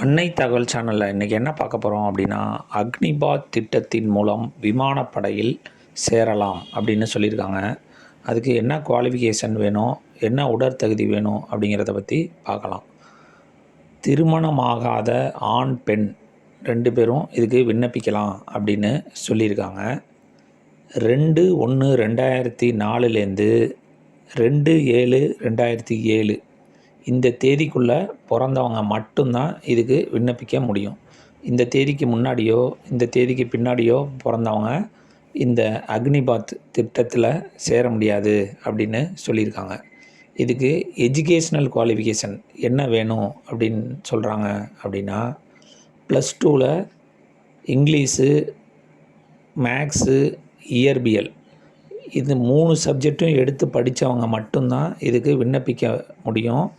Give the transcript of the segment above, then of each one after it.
அன்னை தகவல் சேனலில் இன்றைக்கி என்ன பார்க்க போகிறோம் அப்படின்னா அக்னிபாத் திட்டத்தின் மூலம் விமானப்படையில் சேரலாம் அப்படின்னு சொல்லியிருக்காங்க. அதுக்கு என்ன குவாலிஃபிகேஷன் வேணும் என்ன உடற்தகுதி வேணும் அப்படிங்கிறத பற்றி பார்க்கலாம். திருமணமாகாத ஆண் பெண் ரெண்டு பேரும் இதுக்கு விண்ணப்பிக்கலாம் அப்படின்னு சொல்லியிருக்காங்க. ரெண்டு ஒன்று ரெண்டாயிரத்தி நாலுலேருந்து ரெண்டு ஏழு ரெண்டாயிரத்தி ஏழு இந்த தேதிக்குள்ளே பிறந்தவங்க மட்டும்தான் இதுக்கு விண்ணப்பிக்க முடியும். இந்த தேதிக்கு முன்னாடியோ இந்த தேதிக்கு பின்னாடியோ பிறந்தவங்க இந்த அக்னிபாத் திட்டத்தில் சேர முடியாது அப்படின்னு சொல்லியிருக்காங்க. இதுக்கு எஜுகேஷ்னல் குவாலிஃபிகேஷன் என்ன வேணும் அப்படின்னு சொல்கிறாங்க அப்படின்னா ப்ளஸ் டூவில் இங்கிலீஷு மேக்ஸு இயற்பியல் இது மூணு சப்ஜெக்ட்டும் எடுத்து படித்தவங்க மட்டும்தான் இதுக்கு விண்ணப்பிக்க முடியும்.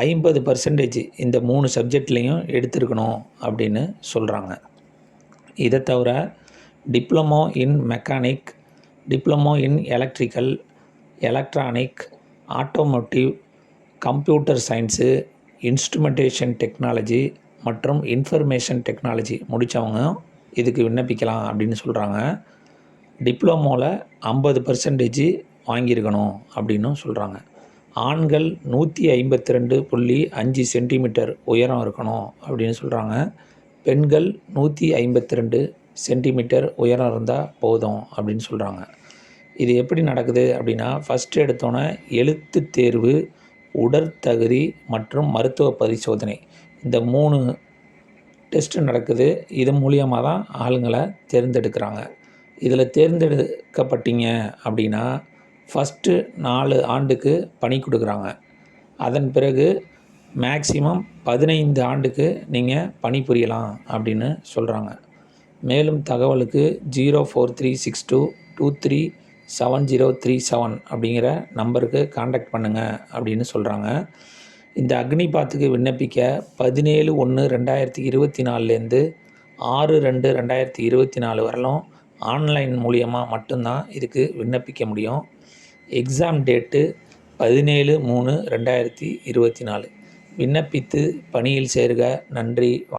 ஐம்பது பர்சன்டேஜ் இந்த மூணு சப்ஜெக்ட்லேயும் எடுத்திருக்கணும் அப்படின்னு சொல்கிறாங்க இதை தவிர diploma in mechanic diploma in electrical electronic automotive computer science instrumentation technology மற்றும் இன்ஃபர்மேஷன் டெக்னாலஜி முடித்தவங்க இதுக்கு விண்ணப்பிக்கலாம் அப்படின்னு சொல்கிறாங்க டிப்ளமோவில் ஐம்பது பர்சன்டேஜ் வாங்கியிருக்கணும் அப்படின்னும் சொல்கிறாங்க ஆண்கள் நூற்றி ஐம்பத்தி ரெண்டு புள்ளி அஞ்சு சென்டிமீட்டர் உயரம் இருக்கணும் அப்படின்னு சொல்கிறாங்க பெண்கள் நூற்றி ஐம்பத்தி ரெண்டு சென்டிமீட்டர் உயரம் இருந்தால் போதும் அப்படின்னு சொல்கிறாங்க இது எப்படி நடக்குது அப்படின்னா ஃபஸ்ட்டு எடுத்தோன்னே எழுத்து தேர்வு உடற்தகுதி மற்றும் மருத்துவ பரிசோதனை. இந்த மூணு டெஸ்ட்டு நடக்குது. இது மூலியமாக தான் ஆளுங்களை தேர்ந்தெடுக்கிறாங்க. இதில் தேர்ந்தெடுக்கப்பட்டீங்க அப்படின்னா ஃபஸ்ட்டு நாலு ஆண்டுக்கு பணி கொடுக்குறாங்க. அதன் பிறகு மேக்சிமம் பதினைந்து ஆண்டுக்கு நீங்கள் பணிபுரியலாம் அப்படின்னு சொல்கிறாங்க மேலும் தகவலுக்கு zero four three six two two three seven zero three seven அப்படிங்கிற நம்பருக்கு காண்டாக்ட் பண்ணுங்கள் அப்படின்னு சொல்கிறாங்க இந்த அக்னிபாத்துக்கு விண்ணப்பிக்க பதினேழு ஒன்று ரெண்டாயிரத்தி இருபத்தி நாலுலேருந்து ஆறு ரெண்டு ரெண்டாயிரத்தி இருபத்தி நாலு வரலும் ஆன்லைன் மூலியமாக மட்டும்தான் இதுக்கு விண்ணப்பிக்க முடியும். எக்ஸாம் டேட்டு பதினேழு மூணு ரெண்டாயிரத்தி இருபத்தி நாலு. விண்ணப்பித்து பணியில் சேருக. நன்றி.